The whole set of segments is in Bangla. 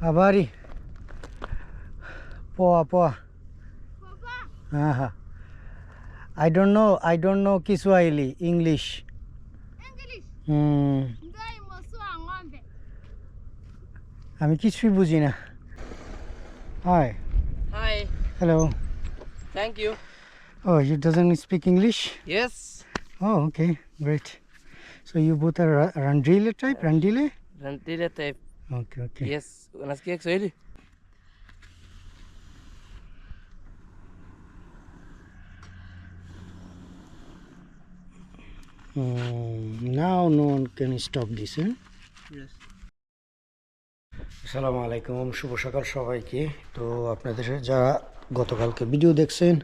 Habari. Poa poa. Aha. I don't know. I don't know Kiswahili, English. English Hmm. ngai mosua ng'ombe আমি কিছুই বুঝি না Hi. Hi, Hello. thank you. Oh, you doesn't speak English? Yes, Oh, okay. Great. So you both are Ra- Randile type? Randile? Rantile type. Okay, okay. Yes, unasikia Kiswahili? Hmm, now no one can stop this, eh? Yes. আসসালামু আলাইকুম শুভ সকাল সবাইকে তো আপনাদের যারা গতকালকে ভিডিও দেখছেন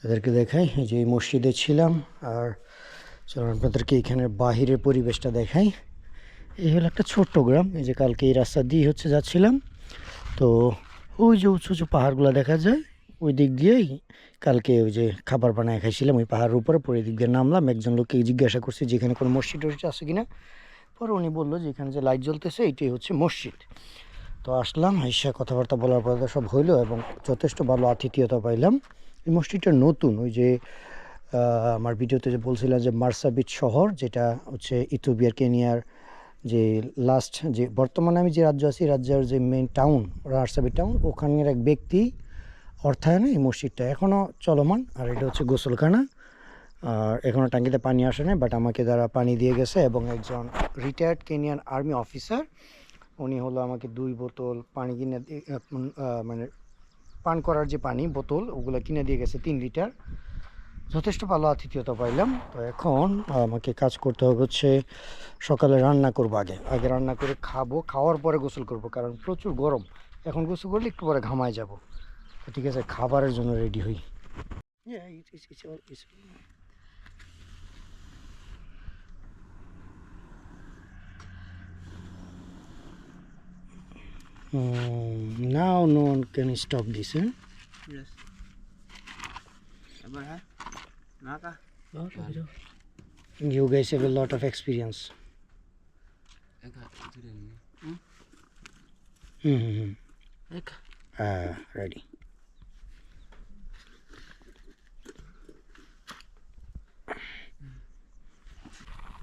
তাদেরকে দেখাই যে এই মসজিদে ছিলাম আর চলুন আপনাদেরকে এখানের বাহিরের পরিবেশটা দেখাই এই হলো একটা ছোট্ট গ্রাম, এই যে কালকে এই রাস্তা দিয়ে হচ্ছে যাচ্ছিলাম। তো ওই যে উঁচু উঁচু পাহাড়গুলো দেখা যায়, ওই দিক দিয়েই কালকে ওই যে খাবার বানায় খাইছিলাম, ওই পাহাড়ের উপরে পরে দিক দিয়ে নামলাম। একজন লোককে জিজ্ঞাসা করছি যে এখানে কোনো মসজিদ টসজিদ আছে কিনা। পরে উনি বলল যে এখানে যে লাইট জ্বলতেছে এইটাই হচ্ছে মসজিদ। তো আসলাম এসে কথাবার্তা বলার পরে সব হইল এবং যথেষ্ট ভালো আতিথেয়তা পাইলাম। এই মসজিদটা নতুন, ওই যে আমার ভিডিওতে যে বলছিলাম যে মার্সাবিট শহর, যেটা হচ্ছে ইথোপিয়ার কেনিয়ার যে লাস্ট যে বর্তমানে আমি যে রাজ্য আছি রাজ্যের যে মেইন টাউন মার্সাবিট টাউন ওখানের এক ব্যক্তি অর্থায়নে এই মসজিদটা এখনও চলমান, আর এটা হচ্ছে গোসলখানা। আর এখনও টাঙ্কিতে পানি আসে না বাট আমাকে যারা পানি দিয়ে গেছে এবং একজন রিটায়ার্ড কেনিয়ান আর্মি অফিসার উনি হলো আমাকে দুই বোতল পানি কিনে মানে পান করার যে পানি, বোতল, ওগুলো কিনে দিয়ে গেছে, তিন লিটার যথেষ্ট ভালো আতিথেয়তা পাইলাম তো এখন আমাকে কাজ করতে হবে হচ্ছে সকালে রান্না করব আগে আগে রান্না করে খাব খাওয়ার পরে গোসল করব কারণ প্রচুর গরম এখন গোসল করলে একটু পরে ঘামায় যাব তো ঠিক আছে খাবারের জন্য রেডি হই Hmm, now no one can stop this, eh? Yes. Ha? You guys have a lot of experience. Mm-hmm. Uh, ready.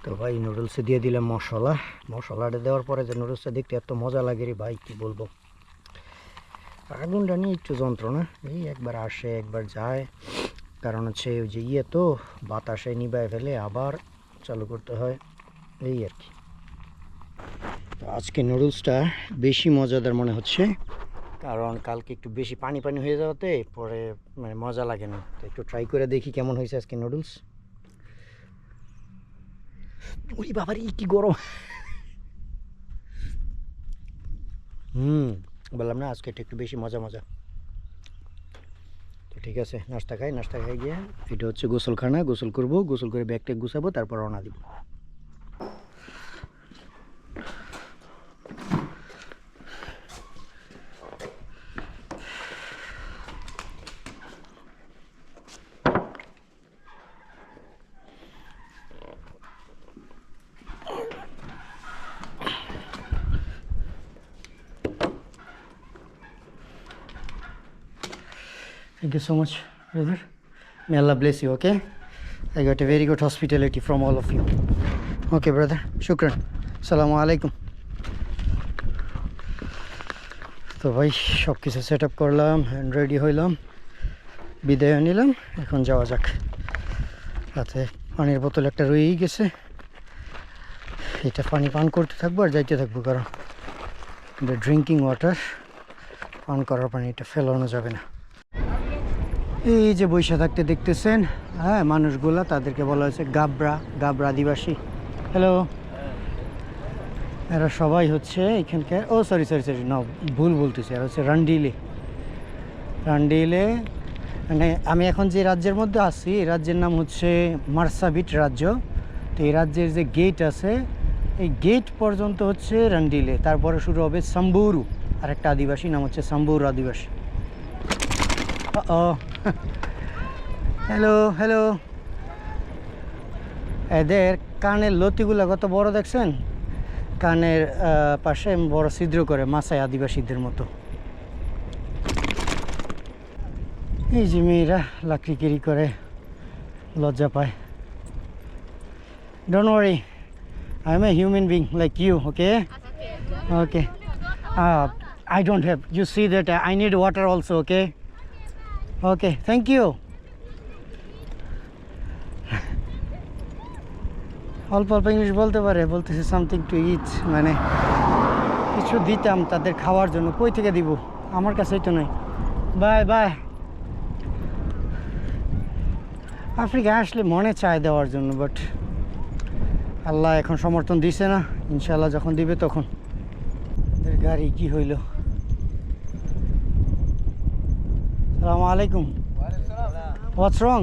তো ভাই নুডলসে দিয়ে দিলাম মশলা। মশলাটা দেওয়ার পরে যে নুডলসটা দেখতে এত মজা লাগে রে ভাই কি বলব? আগুনটা নিয়ে একটু যন্ত্রণা। এই একবার আসে একবার যায়। কারণ হচ্ছে ওই যে ইয়ে তো, বাতাসে নিবায় ফেলে আবার চালু করতে হয়, এই আর কি। তো আজকে নুডলসটা বেশি মজাদার মনে হচ্ছে, কারণ কালকে একটু বেশি পানি পানি হয়ে যাওয়াতে পরে মানে মজা লাগে না। তো একটু ট্রাই করে দেখি কেমন হয়েছে আজকে নুডলস ওই বাবারে, কি গরম। হুম, বললাম না, আজকে একটু বেশি মজা মজা। ঠিক আছে, নাস্তা খাই নাস্তা খাই গিয়ে, এটা হচ্ছে গোসলখানা, গোসল করব, গোসল করে ব্যাগটা গুছাবো, তারপর রওনা দিব। Thank you so much, brother. May Allah bless you, okay? I got a very good hospitality from all of you. Okay, brother. Shukran. Assalamu alaikum. তো ভাই সব কিছু সেট আপ করলাম অ্যান্ড রেডি হইলাম বিদায় নিলাম এখন যাওয়া যাক রাতে পানির বোতল একটা রয়েই গেছে এটা পানি পান করতে থাকব আর যাইতে থাকব কারণ এটা ড্রিঙ্কিং ওয়াটার পান করার পানি এটা ফেলানো যাবে না এই যে বৈশা থাকতে দেখতেছেন হ্যাঁ মানুষগুলা, তাদেরকে বলা হয়েছে গাবরা গাবরা আদিবাসী। হ্যালো এরা সবাই হচ্ছে এখানকার, ও সরি সরি সরি ন ভুল বলতেছি, এরা হচ্ছে রান্ডিলে। রান্ডিলে মানে আমি এখন যে রাজ্যের মধ্যে আছি, এই রাজ্যের নাম হচ্ছে মার্সাবিট রাজ্য। তো এই রাজ্যের যে গেট আছে, এই গেট পর্যন্ত হচ্ছে রান্ডিলে, তারপরে শুরু হবে সাম্বুরু। আর একটা আদিবাসী নাম হচ্ছে সাম্বুরু আদিবাসী। ও হ্যালো হ্যালো এদের কানের লতিগুলো কত বড় দেখছেন? কানের পাশে বড় ছিদ্র করে মাসাই আদিবাসীদের মতো। এই যে মেয়েরা লাকড়ি কেরি করে, লজ্জা পায়। Don't worry I am a human being like you okay okay I don't have you see that I need water also okay okay thank you অল্প অল্প ইংলিশ বলতে পারে, বলতেছে সামথিং টু ইট মানে কিছু দিতাম তাদের খাওয়ার জন্য। কই থেকে দিব? আমার কাছেই তো নাই। বাই বাই আফ্রিকা আসলে মনে চায় দেওয়ার জন্য বাট আল্লাহ এখন সমর্থন দিছে না। ইনশাল্লাহ যখন দিবে তখন। গাড়ি কি হইল? সালামু আলাইকুম what's wrong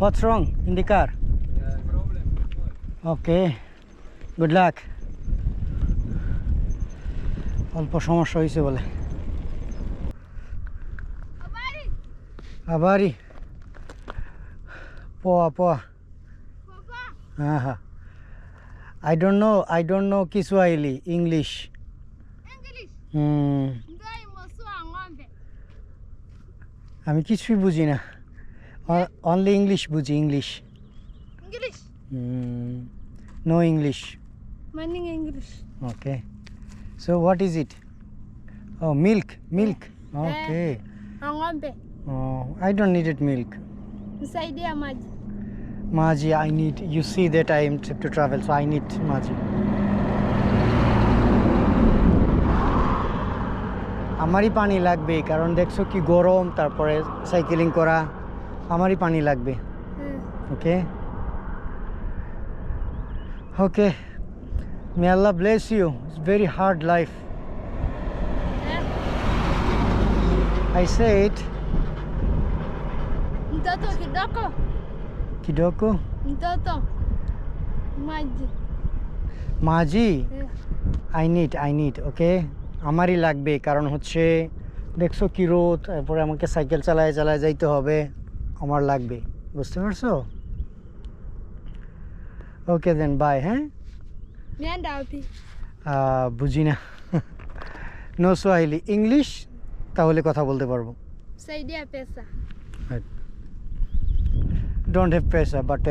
what's wrong in the car okay good luck অল্প সমস্যা হয়েছে বলে। Habari. আবারই পোয়া পোয়া। Papa. হ্যাঁ হ্যাঁ। I don't know I don't know Kiswahili English English. হুম। আমি কিছুই বুঝি না। Only English meaning english okay. So what is it? Oh milk milk. Okay. Oh i don't need it milk. Nisaidie maji. Maji i need you see that i am trip to travel so i need maji. আমারই পানি লাগবে কারণ দেখছ কি গরম তারপরে সাইকেলিং করা আমারই পানি লাগবে। Okay? Okay. May Allah bless you it's very hard life I said Mtoto kidogo. কিডোকো Mtoto. Maji. Need I need okay আমারই লাগবে কারণ হচ্ছে দেখছ কি রোদ তারপরে আমাকে সাইকেল চালায় চালায় যাইতে হবে আমার লাগবে। বুঝতে পারছ? ওকে দেন বাই হ্যাঁ? বুঝি না। নো সোয়াহিলি ইংলিশ তাহলে কথা বলতে পারব. ডোন্ট হ্যাভ প্রেসার বাট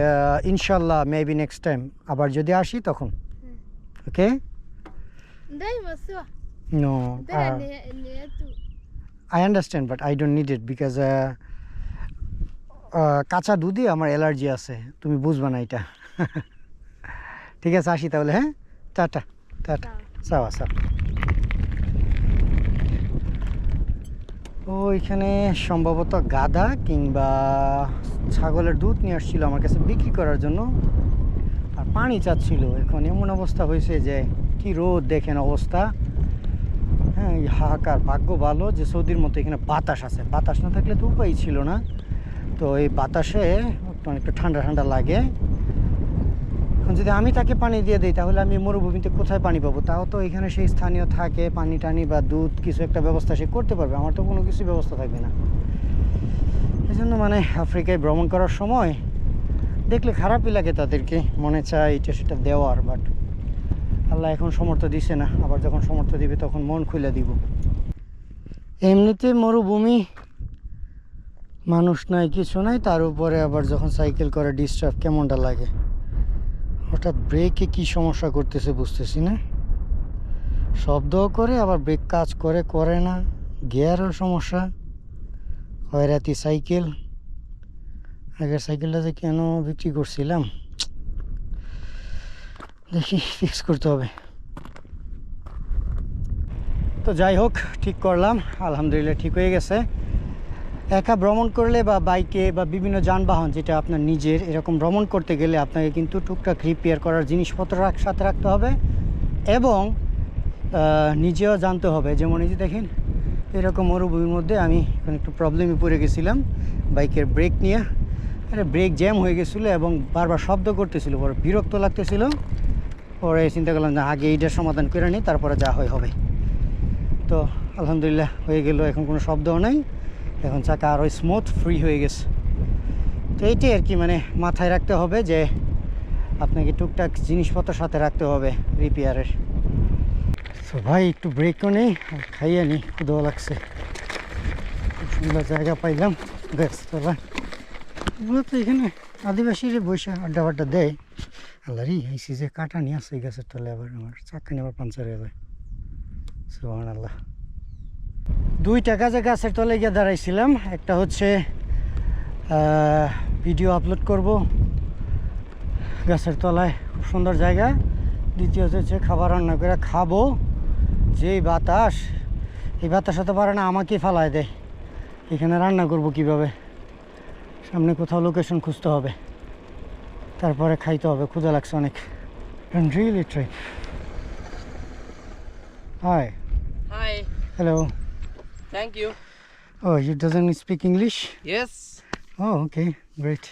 ইনশাল্লাহ মেবি নেক্সট টাইম আবার যদি আসি তখন। Okay Mbele ni ni yetu. I understand but I don't need it because কাঁচা দুধে আমার অ্যালার্জি আছে। তুমি বুঝবা না এটা। ঠিক আছে আসি তাহলে হ্যাঁ? Ta-ta ta-ta. সাওয়া সাওয়া ওইখানে সম্ভবত গাধা কিংবা ছাগলের দুধ নিয়ে আসছিল আমার কাছে বিক্রি করার জন্য। আর পানি চাচ্ছিল। এখন এমন অবস্থা হয়েছে যে কি রোদ দেখেন অবস্থা। হাহাকার, ভাগ্য ভালো যে সৌদির মতো এখানে বাতাস আছে। বাতাস না থাকলে তো উপায় ছিল না। তো এই বাতাসে অনেকটা ঠান্ডা ঠান্ডা লাগে। এখন যদি আমি তাকে পানি দিয়ে দিই, তাহলে আমি মরুভূমিতে কোথায় পানি পাবো? তাও তো এখানে সেই স্থানীয় থাকে, পানি টানি বা দুধ কিছু একটা ব্যবস্থা সে করতে পারবে। আমার তো কোনো কিছু ব্যবস্থা থাকবে না। এই জন্য মানে আফ্রিকায় ভ্রমণ করার সময় দেখলে খারাপই লাগে তাদেরকে। মনে চায় এটা সেটা দেওয়ার বাট আল্লাহ এখন সমর্থ দিছে না। আবার যখন সমর্থ দিবে, তখন মন খুলে দিব। এমনিতে মরুভূমি মানুষ নাই, কিছু নাই। তার উপরে আবার যখন সাইকেল করে ডিস্টার্ব কেমনটা লাগে? হঠাৎ ব্রেকে কি সমস্যা করতেছে বুঝতেছি না। শব্দও করে, আবার ব্রেক কাজ করে করে না। গিয়ারও সমস্যা। হয়রাতি সাইকেল আগের সাইকেলটা যে কেন বিক্রি করছিলাম? দেখি ফিক্স করতে হবে। তো যাই হোক, ঠিক করলাম। আলহামদুলিল্লাহ ঠিক হয়ে গেছে। একা ভ্রমণ করলে বা বাইকে বা বিভিন্ন যানবাহন, যেটা আপনার নিজের, এরকম ভ্রমণ করতে গেলে আপনাকে কিন্তু টুকটাক রিপেয়ার করার জিনিসপত্র সাথে রাখতে হবে এবং নিজেও জানতে হবে। যেমন এই যে দেখেন, এরকম মরুভূমির মধ্যে আমি এখন একটু প্রবলেমে পড়ে গেছিলাম বাইকের ব্রেক নিয়ে। আরে ব্রেক জ্যাম হয়ে গেছিল এবং বারবার শব্দ করতেছিল, বড় বিরক্ত লাগতেছিল। পরে চিন্তা করলাম যে আগে এইটার সমাধান করে নিই, তারপরে যা হয় হবে। তো আলহামদুলিল্লাহ হয়ে গেল, এখন কোনো শব্দও নাই। এখন চাকা আরও স্মুথ ফ্রি হয়ে গেছে। তো এইটাই আর কি মানে মাথায় রাখতে হবে যে আপনাকে টুকটাক জিনিসপত্র সাথে রাখতে হবে রিপেয়ারের তো ভাই, একটু ব্রেকও নেই, আর খাইয়ে নিই ক্ষুদো লাগছে। খুব সুন্দর জায়গা পাইলাম গাছতলা এগুলো তো এখানে আদিবাসীরা বসে আড্ডা বাড্ডা দেয়। আল্লাহ রে এই সিজে কাটা নিয়ে আসছে গাছের তলে আবার আমার চাক্কানি আবার পাঞ্চার হয়ে যায়। সুহান আল্লাহ দুইটা কাজে গাছের তলে গিয়ে দাঁড়াইছিলাম, একটা হচ্ছে ভিডিও আপলোড করব গাছের তলায়, খুব সুন্দর জায়গা। দ্বিতীয়ত হচ্ছে খাবার রান্না করে খাব, যেই বাতাস, এই বাতাস হতে পারে না আমাকেই ফালায় দেয়। এখানে রান্না করব কীভাবে? সামনে কোথাও লোকেশন খুঁজতে হবে। তারপরে খাইতে হবে ক্ষুদা লাগছে অনেক really try hi Hi. Hello Thank you. Oh you doesn't speak English Yes. Oh, okay, great.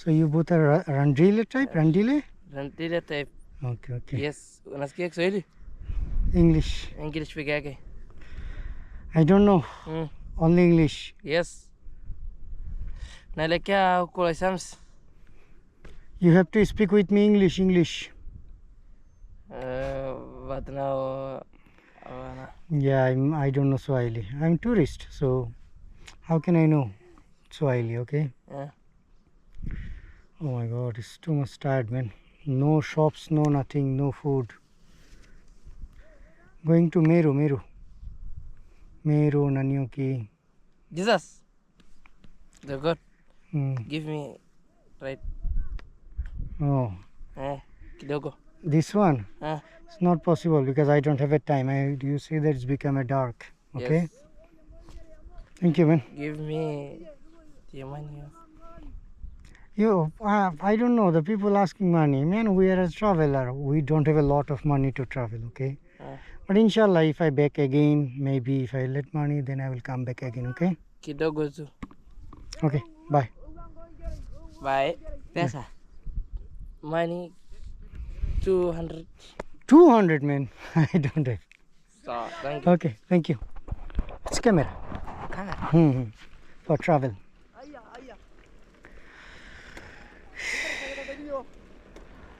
So you both are Ra- Randile type, Randile? Rantile type. Okay, okay. Yes. Unasikia Kiswahili? English. English peke yake. I don't know, Mm. only English. Yes. Naelekea huko Sams. You have to speak with me English, English. Uh, but now uh, Yeah, I'm, I don't know Swahili. I'm tourist, so how can I know Swahili, okay? yeah. Oh my god, it's too much tired, man. No shops, no nothing, no food. Going to Meru, Meru. Meru, Nanyoki. Jesus. The God Mm. give me right Oh, eh, kidogo. this one? Ah, It's not possible because I don't have a time. I, do you see that it's become a dark? Okay. Yes. Thank you, man. Give me the money. You, uh, I don't know. The people asking money, man. We are a traveler. We don't have a lot of money to travel. Okay. Ah. But inshallah, if I back again, maybe if I let money, then I will come back again. Okay. Kidogo. Okay. Bye. Bye. Pesa. Money 200. Two hundred, man. I don't have. So, thank you. Okay. Thank you. It's camera. Camera. Hmm. hmm. For travel.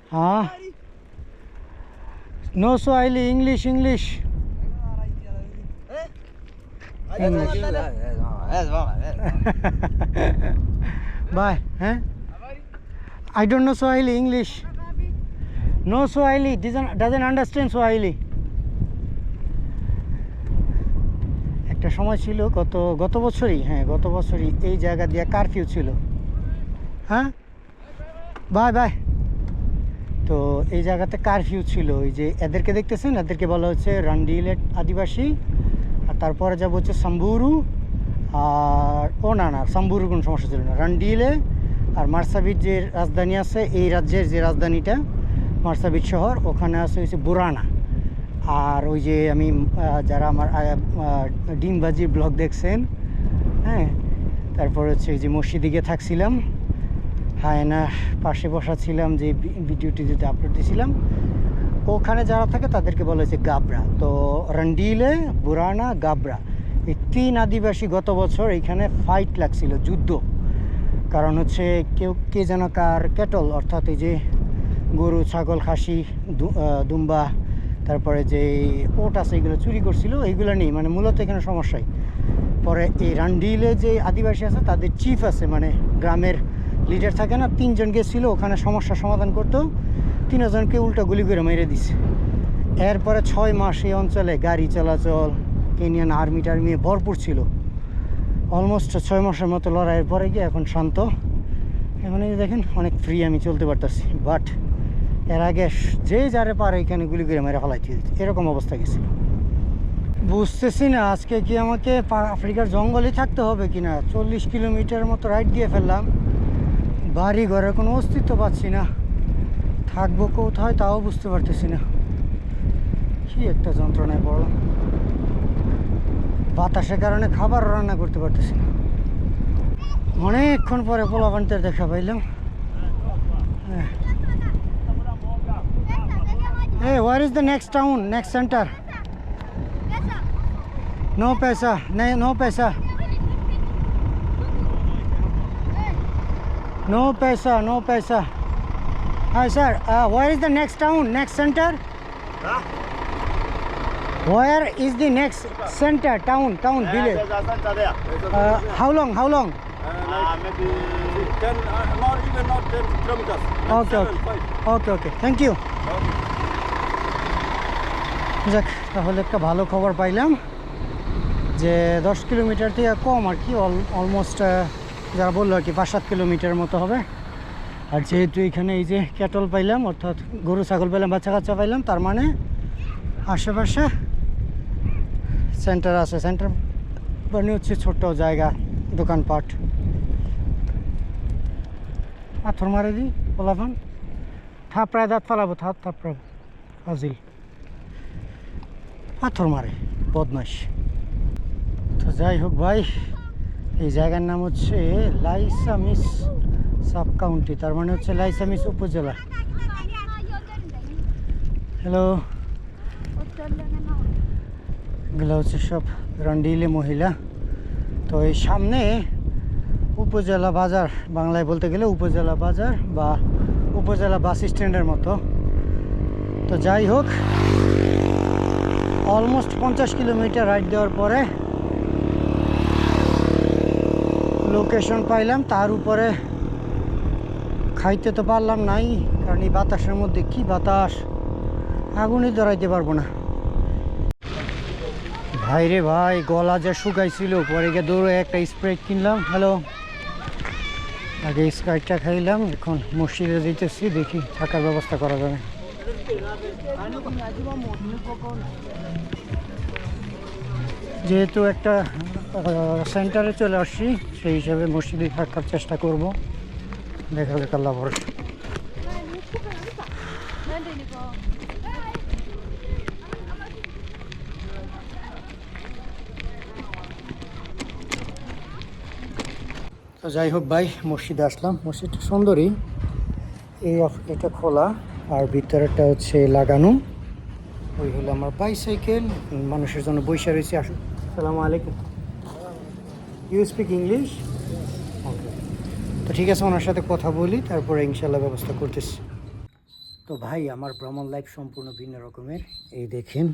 Ah. No Swahili, English, English. Bye. Huh? I don't know Swahili, English. No Swahili, doesn't, doesn't understand Swahili. একটা সময় ছিল গত গত বছরই হ্যাঁ গত বছরই এই জায়গা দিয়ে কারফিউ ছিল। হ্যাঁ? বাই বাই তো এই জায়গাতে কারফিউ ছিল ওই যে এদেরকে দেখতেছেন? এদেরকে বলা হচ্ছে রান্ডিলেট আদিবাসী আর তারপরে যাব হচ্ছে সাম্বুরু আর ও না না সাম্বুরু কোনো সমস্যা ছিল না। রান্ডিলে আর মার্সাবিট যে রাজধানী আছে এই রাজ্যের যে রাজধানীটা মার্সাবিট শহর ওখানে আছে হচ্ছে বুরানা। আর ওই যে আমি যারা আমার আহ, আহ, ডিমবাজি ব্লগ দেখছেন হ্যাঁ তারপর হচ্ছে ওই যে মসজিদে গিয়ে থাকছিলাম হায়নার পাশে বসা ছিলাম যে ভিডিওটি যেটা আপলোড দিয়েছিলাম ওখানে যারা থাকে তাদেরকে বলা হয়েছে গাবরা। তো রন্ডিলে বুরানা গাবরা এই তিন আদিবাসী গত বছর এখানে ফাইট লাগছিল যুদ্ধ। কারণ হচ্ছে কেউ কে যেন কার কেটল অর্থাৎ এই যে গরু, ছাগল, খাসি দুম্বা, তারপরে যে ওট আছে, এগুলো চুরি করছিল এইগুলো নেই মানে মূলত এখানে সমস্যাই। পরে এই রান্ডিলে যে আদিবাসী আছে, তাদের চিফ আছে মানে গ্রামের লিডার থাকে না, তিনজন গেছিল, ওখানে সমস্যার সমাধান করতো, তিনজনকে উল্টো গুলি করে মেরে দিছে। এরপরে ছয় মাস এই অঞ্চলে গাড়ি চলাচল কেনিয়ান আর্মি টার্মি ভরপুর ছিল। অলমোস্ট ছয় মাসের মতো লড়াইয়ের পরে গিয়ে এখন শান্ত। এখন এই দেখেন, অনেক ফ্রি আমি চলতে পারতেছি বাট এর আগে যে যারে পারে এখানে গুলি করে মেরে ফেলাইতে এরকম অবস্থা গেছিল। বুঝতেছি না, আজকে কি আমাকে আফ্রিকার জঙ্গলে থাকতে হবে কিনা? চল্লিশ কিলোমিটার মতো রাইড দিয়ে ফেললাম। বাড়ি ঘরের কোনো অস্তিত্ব পাচ্ছি না। থাকব কোথায় তাও বুঝতে পারতেছি না। কি একটা যন্ত্রণায় পড়লাম। বাতাসের কারণে খাবার রান্না করতে পারতেছি না। অনেকক্ষণ পরে পোলাপানিতে দেখা পাইলাম। হ্যাঁ এ where is the next town next centre no paisa নেই no paisa no paisa no paisa হ্যাঁ sir where is the next town next centre Where is the next center, town, town, village? Uh, how long, how long? uh, maybe 10, uh, not even not 10 kilometers. Okay, Seven, okay. Okay okay thank you যাক তাহলে একটা ভালো খবর পাইলাম যে দশ কিলোমিটার থেকে কম আর কি অলমোস্ট যারা বলল আর কি পাঁচ সাত কিলোমিটার মতো হবে আর যেহেতু এখানে এই যে ক্যাটল পাইলাম অর্থাৎ গরু ছাগল পাইলাম বাচ্চা কাচ্চা পাইলাম তার মানে আশেপাশে সেন্টার আছে সেন্টার মানে হচ্ছে ছোট্ট জায়গা দোকানপাট। পাথর মারে দিই পোলাফান থাপড়ায় দাঁত ফালাবো থাপ থাপড়াবো ফাজিল। পাথর মারে বদমাস তো যাই হোক ভাই এই জায়গার নাম হচ্ছে লাইসামিস সাব কাউন্টি তার মানে হচ্ছে লাইসামিস উপজেলা। হ্যালো। এগুলো সব রন্ডিলে মহিলা। তো এই সামনে উপজেলা বাজার, বাংলায় বলতে গেলে উপজেলা বাজার বা উপজেলা বাস স্ট্যান্ডের মতো। তো যাই হোক অলমোস্ট পঞ্চাশ কিলোমিটার রাইড দেওয়ার পরে লোকেশন পাইলাম। তার উপরে খাইতে তো পারলাম নাই, কারণ এই বাতাসের মধ্যে কি বাতাস? আগুনই ধরাইতে পারব না। ভাই রে ভাই, গলা যা শুকাইছিল, পরে গিয়ে দৌড়ে একটা স্প্রে কিনলাম হ্যালো আগে স্প্রাইটটা খাইলাম, এখন মসজিদে দিতেছি দেখি থাকার ব্যবস্থা করা যাবে। যেহেতু একটা সেন্টারে চলে আসছি, সেই হিসাবে মসজিদে থাকার চেষ্টা করব। দেখা যাক, আল্লাহ ভরসা। তো যাই হোক ভাই, মসজিদে আসলাম। মসজিদটা সুন্দরই। এই এটা খোলা। আর ভিতরেটা হচ্ছে লাগানো। ওই হলো আমার বাইসাইকেল মানুষের জন্য বৈশা রয়েছে। আসুন সালামু আলাইকুম। ইউ স্পিক ইংলিশ তো ঠিক আছে, ওনার সাথে কথা বলি, তারপরে ইনশাল্লাহ ব্যবস্থা করতেছি। তো ভাই, আমার ভ্রমণ লাইফ সম্পূর্ণ ভিন্ন রকমের। এই দেখেন,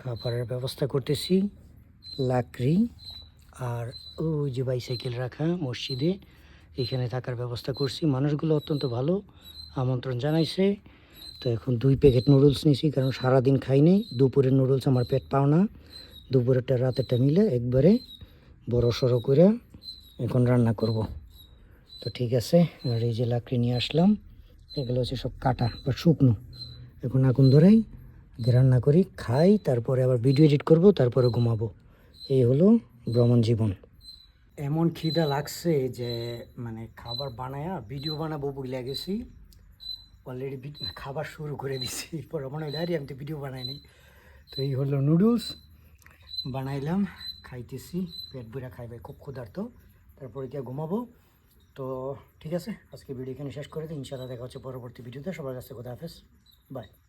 খাবারের ব্যবস্থা করতেছি। লাকড়ি আর ওই যে বাইসাইকেল রাখা মসজিদে, এখানে থাকার ব্যবস্থা করছি। মানুষগুলো অত্যন্ত ভালো, আমন্ত্রণ জানাইছে। তো এখন দুই প্যাকেট নুডলস নিয়েছি কারণ সারাদিন খাইনি দুপুরের নুডলস আমার পেট পাও না। দুপুরেরটা, রাতেরটা মিলে একবারে বড় সড়ো করে এখন রান্না করব। তো ঠিক আছে, আর এই যে লাকড়ি নিয়ে আসলাম, এগুলো হচ্ছে সব কাটা বা শুকনো। এখন আগুন ধরাই রান্না করি, খাই, তারপরে আবার ভিডিও এডিট করব, তারপরে ঘুমাবো। এই হলো ভ্রমণ জীবন। এমন খিদা লাগছে যে মানে খাবার বানায়া ভিডিও বানাবো বলে গেছি। অলরেডি খাবার শুরু করে দিছি। পরে মনে আরে আমি তো ভিডিও বানাইনি তো এই হলো নুডলস বানাইলাম, খাইতেছি। পেট বুড়া খাইবে, খুব ক্ষুধার্ত। তারপরে গিয়ে ঘুমাবো। তো ঠিক আছে, আজকে ভিডিও এখানে শেষ করে দিই। ইনশাআল্লাহ দেখা হচ্ছে পরবর্তী ভিডিওতে সবার কাছে কথা হাফেজ। বাই